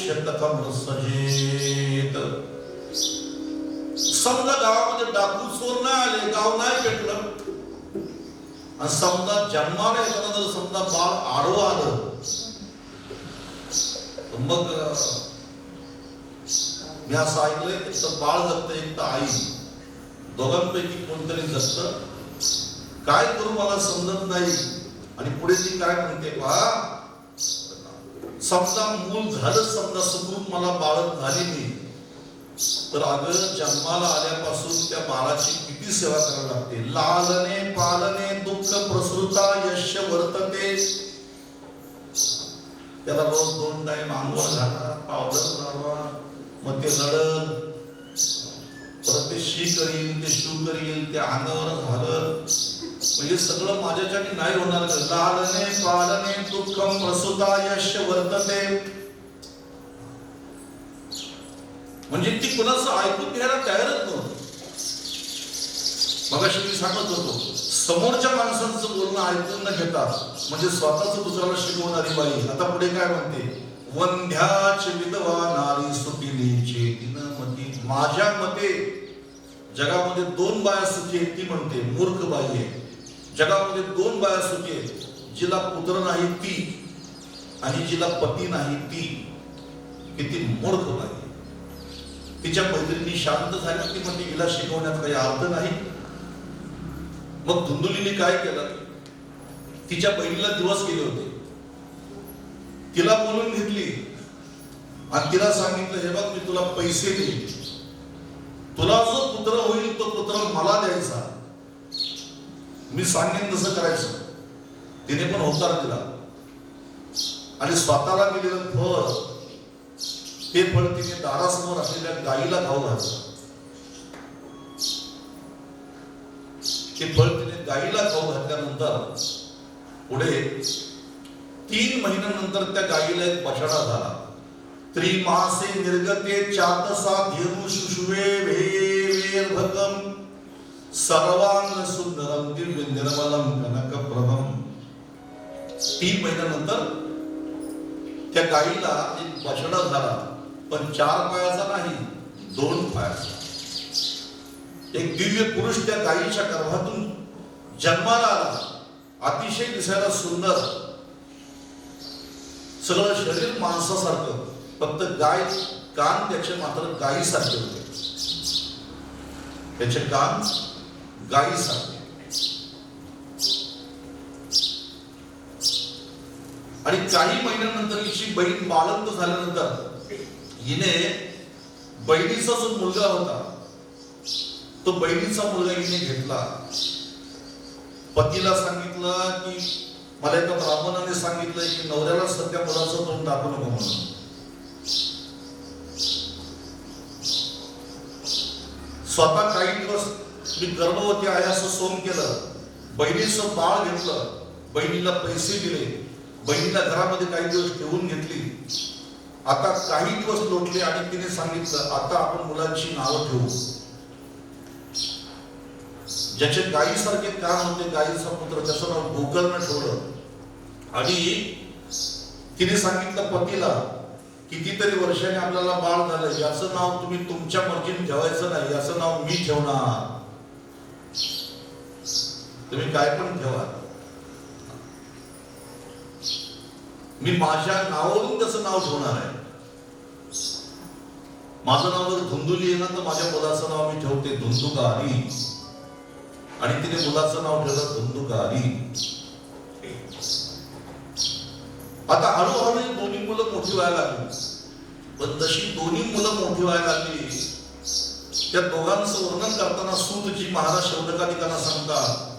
मोक्ष कथम सजेत. समजा गावामध्ये डाकू चोर नाही आले गाव नाही भेटलं आणि समजा जन्माला एखादा जर समजा बाळ आडवं आलं मग मी असं ऐकलंय एक तर बाळ जगत एक तर आई. दोघांपैकी कोणतरी जगत. काय करू मला समजत नाही. आणि पुढे ती काय म्हणते पहा समजा मूल झालं समजा सुखरूप मला बाळत झाली नाही. तर अगं जन्माला आल्यापासून त्या बाळाची किती सेवा करावी लागते? लालने पालने दुःख प्रसृता यश वर्तते. त्याला रोज दोन टाइम आंघोळ घाला पावडर घालवा मग ते लढत परत ते शी करील ते शू करील ते अंगावर घालल म्हणजे सगळं माझ्याच्याने नाही होणार लालने पालने दुःखम प्रसुता यश वर्तते. म्हणजे ती कुणाचं ऐकून घ्यायला तयारच नव्हतं. मग मी सांगत होतो समोरच्या माणसांचं बोलणं ऐकून न घेता म्हणजे स्वतःच दुसऱ्याला शिकवणारी बाई आता पुढे काय म्हणते? वंध्याच विधवा नारी सुखिली मती माझ्या मते जगामध्ये दोन बाया सुखी आहेत ती म्हणते मूर्ख बाई आहे. जगामध्ये दोन बाया सुखी आहेत. जिला पुत्र नाही ती आणि जिला पती नाही ती. किती मूर्ख बाई. आहे. तिच्या मैत्रिणी शांत झाल्या ती म्हणजे हिला शिकवण्यात काही अर्थ नाही. मग धुंदुलीने काय केलं? तिच्या बहिणीला दिवस केले होते. तिला बोलून घेतली. आणि तिला सांगितलं हे बघ मी तुला पैसे देईन. तुला जो पुत्र होईल तो पुत्र मी सांगेन तसं करायचं. तिने पण होकार दिला. आणि स्वतःला दिलेलं फळ ते फळ तिने दारासमोर असलेल्या गाईला खाऊ घातलं. ते फळ तिने गाईला खाऊ घातल्यानंतर पुढे तीन महिन्यानंतर त्या गाईला एक पछाडा झाला. त्रिमासे निर्गते चातसा धेनु शुशुवे भगम सर्वांग सुंदरम दिव्य निर्मलम कनक प्रभम तीन महिन्यानंतर त्या गाईला एक बछडा झाला पण चार पायाचा नाही दोन पायाचा. एक दिव्य पुरुष त्या गायीच्या गर्भातून जन्माला आला. अतिशय दिसायला सुंदर. सगळं शरीर माणसासारखं फक्त गाय कान त्याचे मात्र गायीसारखे होते. त्याचे कान गायीसारखे आणि काही महिन्यानंतर तिची बहीण बाळंत झाल्यानंतर हिने बहिणीचा जो मुलगा होता. तो बहिणीचा मुलगा हिने घेतला. पतीला सांगितलं की मला एका ब्राह्मणाने सांगितलं की नवऱ्याला सध्या मुलाचं तोंड टाकू नको म्हणून. स्वतः काही दिवस मी गर्भवती आहे असं केलं बहिणीचं बाळ घेतलं बहिणीला पैसे दिले बहिणीला घरामध्ये काही दिवस ठेवून घेतली. आता काही दिवस लोटले आणि तिने सांगितलं आता आपण मुलांची नावं ठेवू. ज्याचे गायीसारखे काम होते गायीचा पुत्र त्याचं नाव गोकर्ण ठेवलं. आणि तिने सांगितलं पतीला कितीतरी वर्षाने आपल्याला बाळ झालं याचं नाव तुम्ही तुमच्या मर्जीने ठेवायचं नाही याचं नाव मी ठेवणार. तुम्ही काय पण ठेवा. मी माझ्या नावावरून त्याचं नाव ठेवणार आहे. माझं नाव जर धुंदुली आहे ना तर माझ्या मुलाचं नाव मी ठेवते धुंदुकारी. आणि तिने मुलाचं नाव ठेवलं धुंदुकारी. आता हळूहळू दोन्ही मुलं मोठी व्हायला लागली. पण जशी दोन्ही मुलं मोठी व्हायला लागली त्या दोघांचं वर्णन करताना सूतजी महाराज शौनकादिकांना सांगतात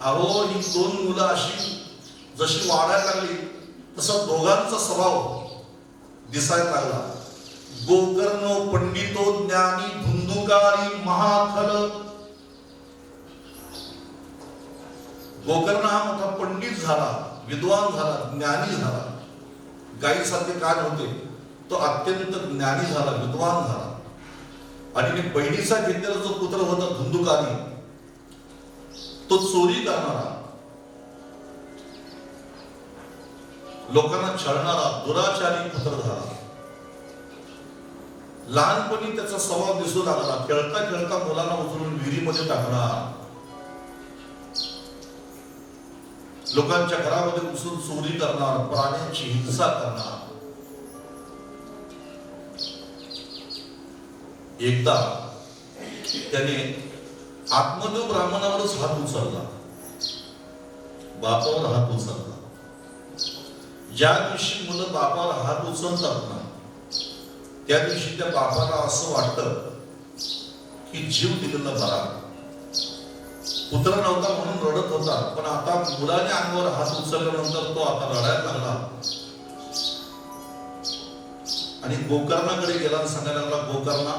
अहो ही दोन मुलं अशी जशी वाढायला लागली तसं दोघांचा स्वभाव दिसायला लागला. गोकर्ण पंडितो ज्ञानी धुंदुकारी महाखल. गोकर्ण हा मोठा पंडित झाला विद्वान झाला ज्ञानी झाला. गायीसारखे काय होते. तो अत्यंत ज्ञानी झाला विद्वान झाला. आणि मी बहिणीचा घेतलेला जो पुत्र होता धुंदुकारी तो चोरी करणारा. लोकांना छळणारा दुराचारी पुत्र लहानपणी त्याचा स्वभाव दिसून आला खेळता खेळता मुलांना उचलून विहिरीमध्ये टाकणार. लोकांच्या घरामध्ये घुसून चोरी करणार प्राण्यांची हिंसा करणार. एकदा त्याने आत्मदेव ब्राह्मणावरच हात उचलला. बापावर हात उचलला. ज्या दिवशी मुलं बापावर हात उचलतात ना त्या दिवशी त्या बापाला असं वाटतं की जीव दिलेला बरा. पुत्र नव्हता म्हणून रडत होता पण आता मुलाने अंगावर हात उचलल्यानंतर तो आता रडायला लागला. आणि गोकर्णाकडे गेला सांगायला लागला गोकर्णा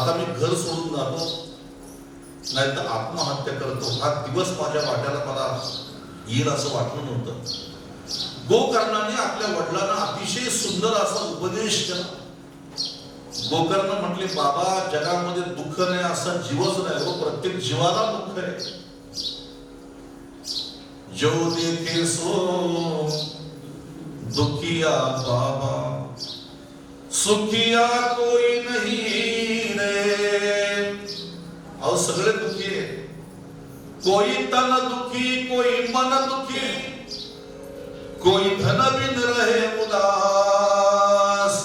आता मी घर सोडून जातो. नाही तर आत्महत्या करतो हा दिवस माझ्या वाट्याला मला येईल असं वाटलं नव्हतं. गोकर्णाने आपल्या वडिलांना अतिशय सुंदर असा उपदेश केला. गोकर्ण म्हटले बाबा जगामध्ये दुःख नाही असा जीवच नाही हो. प्रत्येक जीवाला दुःख आहे. जो देखे सो दुखिया बाबा सुखिया कोई नहीं सगळे दुखी आहे कोई तन दुखी कोई मन दुखी. कोई धन बिन रहे उदास.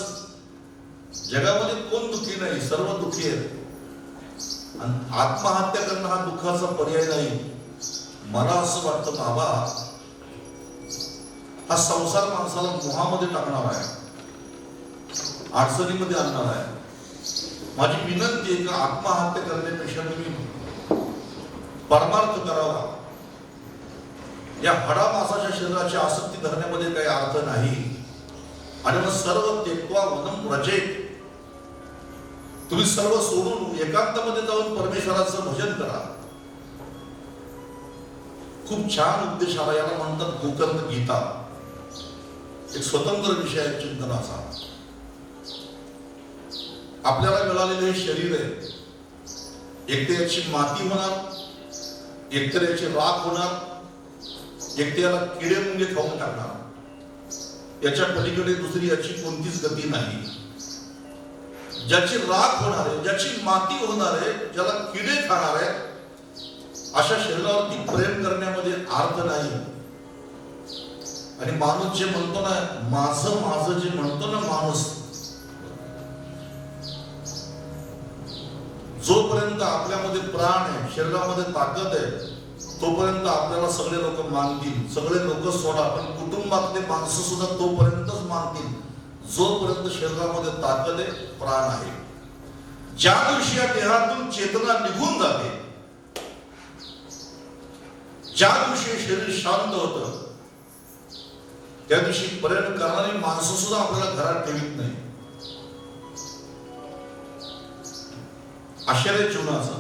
जगामध्ये कोण दुखी नाही? सर्व दुखी आहेत. आणि आत्महत्या करणं हा दुःखाचा पर्याय नाही. मला असं वाटतं बाबा हा संसार माणसाला मोहामध्ये टाकणार आहे. अडचणीमध्ये आणणार आहे. माझी विनंती आहे की आत्महत्या करण्यापेक्षा तुम्ही परमार्थ करावा. या हडा मासाच्या शरीराची आसक्ती धरण्यामध्ये काही अर्थ नाही. आणि मग सर्व तेत्वा वनम रजे तुम्ही सर्व सोडून एकांतामध्ये जाऊन परमेश्वराचं भजन करा. खूप छान उद्देश आला याला म्हणतात गोकर्ण गीता. एक स्वतंत्र विषय चिंतनाचा. आपल्याला मिळालेले हे शरीर आहे. एक तर याची माती होणार एक तर याची राख होणार एक तर याला किडे मुंगे खाऊन टाकणार. याच्या पलीकडे दुसरी याची कोणतीच गती नाही. ज्याची राख होणार आहे ज्याची माती होणार आहे ज्याला किडे खाणार आहे अशा शरीरावरती प्रेम करण्यामध्ये अर्थ नाही. आणि माणूस जे म्हणतो ना माझं माझं जे म्हणतो ना माणूस जोपर्यंत आपल्यामध्ये प्राण आहे शरीरामध्ये ताकद आहे तोपर्यंत आपल्याला सगळे लोक मानतील. सगळे लोक सोडा पण कुटुंबातले माणसं सुद्धा तोपर्यंतच मानतील जोपर्यंत शरीरामध्ये ताकद आहे प्राण आहे. ज्या दिवशी या देहातून चेतना निघून जाते ज्या दिवशी शरीर शांत होतं त्या दिवशी पर्यटन करणारी माणसं सुद्धा आपल्याला घरात ठेवित नाही आश्चर्य जीवनाचं.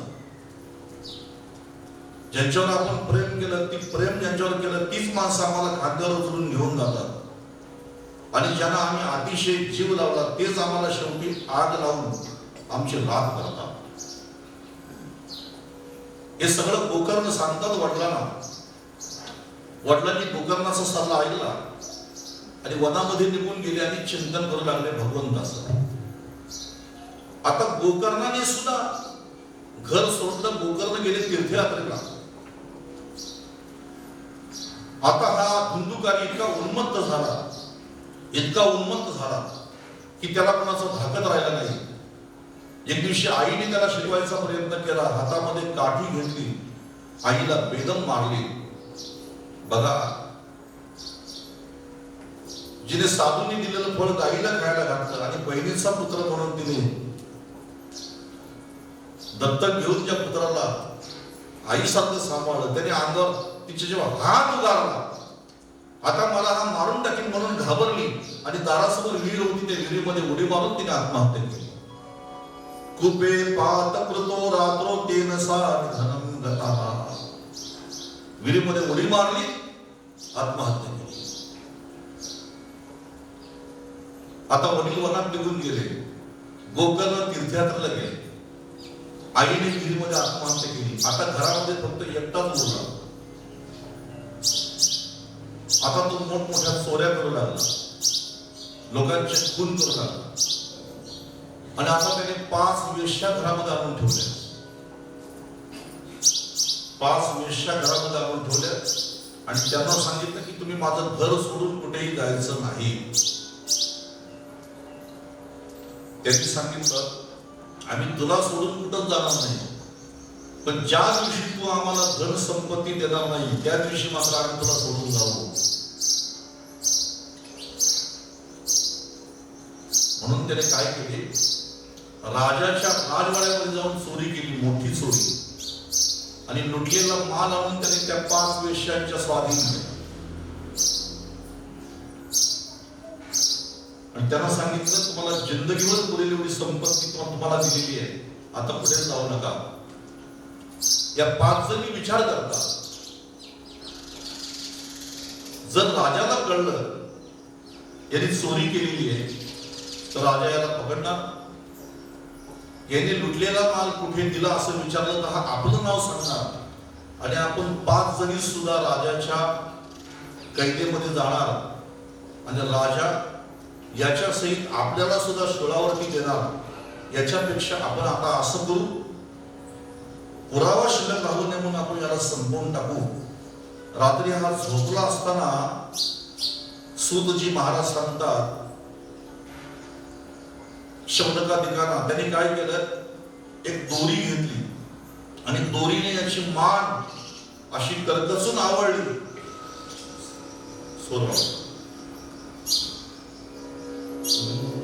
ज्यांच्यावर आपण प्रेम केलं ती प्रेम ज्यांच्यावर केलं तीच माणसं आम्हाला खाद्यावर उचलून घेऊन जातात. आणि ज्यांना आम्ही अतिशय जीव लावला तेच आम्हाला शेवटी आग लावून आमची राख करतात. हे सगळं गोकर्ण सांगतात वडिलांना. वडिलांनी गोकर्णाचा सल्ला ऐकला. आणि वनामध्ये निघून गेले आणि चिंतन करू लागले भगवंताचं. आता गोकर्णाने सुद्धा घर सोडलं गोकर्ण गेले तीर्थयात्रेला. आता हा धुंदुकारी इतका उन्मत्त झाला इतका उन्मत्त झाला की त्याला कोणाचं धाकत राहिलं नाही. एक दिवशी आईने त्याला शिकवायचा प्रयत्न केला हातामध्ये काठी घेतली आईला बेदम मारली. बघा जिने साधूंनी दिलेलं फळ गाईला खायला घातलं आणि बहिणीचा पुत्र म्हणून तिने दत्तक घेऊन त्या पुत्राला आई आईसारखं सांभाळलं. त्याने अंगावर तिचे जेव्हा हात उगारला. आता मला हा मारून टाकेल म्हणून घाबरली आणि दारासमोर विहीर होती त्या विहिरीमध्ये उडी मारून तिने आत्महत्या केली. कुपे पात कृतो रात्रो तेन सा धनम गता. विहिरीमध्ये उडी मारली आत्महत्या केली. आता वडील वनात निघून गेले. गोकर्ण तीर्थयात्रेला गेले. आईने विहिरीमध्ये आत्महत्या केली. आता घरामध्ये फक्त एकटाच उरला आता तो मोठमोठ्या चोऱ्या करू लागला. लोकांचे खून करू लागला. आणि आता त्याने पाच वेश्या घरामध्ये आणून ठेवल्या. पाच वेश्या घरामध्ये आणून ठेवल्या. आणि त्यांना सांगितलं की तुम्ही माझं घर सोडून कुठेही जायचं नाही. त्यांनी सांगितलं आम्ही तुला सोडून कुठंच जाणार नाही. पण ज्या दिवशी तू आम्हाला धन संपत्ती देणार नाही त्या दिवशी मात्र आम्ही तुला सोडून जाऊ. म्हणून त्याने काय केले? राजाच्या राजवाड्यामध्ये जाऊन चोरी केली मोठी चोरी. आणि लुटलेला माल आणून त्याने त्या पाच वेश्यांच्या स्वाधीन केला आणि त्यांना सांगितलं तुम्हाला जिंदगीवर पुरेल एवढी संपत्ती तुम्हाला दिलेली आहे. आता पुढे जाऊ नका. या पाच जणी विचार करतात. जर राजाला कळलं यांनी चोरी केलेली आहे तर राजा याला पकडणार. याने लुटलेला माल कुठे दिला? असं विचारलं तर हा आपलं नाव सांगणार. आणि आपण पाच जणी सुद्धा राजाच्या कैदेमध्ये जाणार. आणि राजा याच्या सहित आपल्याला सुद्धा शोळावरती देणार. याच्यापेक्षा आपण आता असं करू. पुरावा शिल्लक राहू नये म्हणून आपण याला संपवून टाकू. रात्री हा झोपला असताना सुतजी महाराज सांगतात शब्दका दिकाना त्यांनी काय केलं? एक दोरी घेतली. आणि दोरीने याची मान अशी करकसून आवडली. सोडवा. Amém.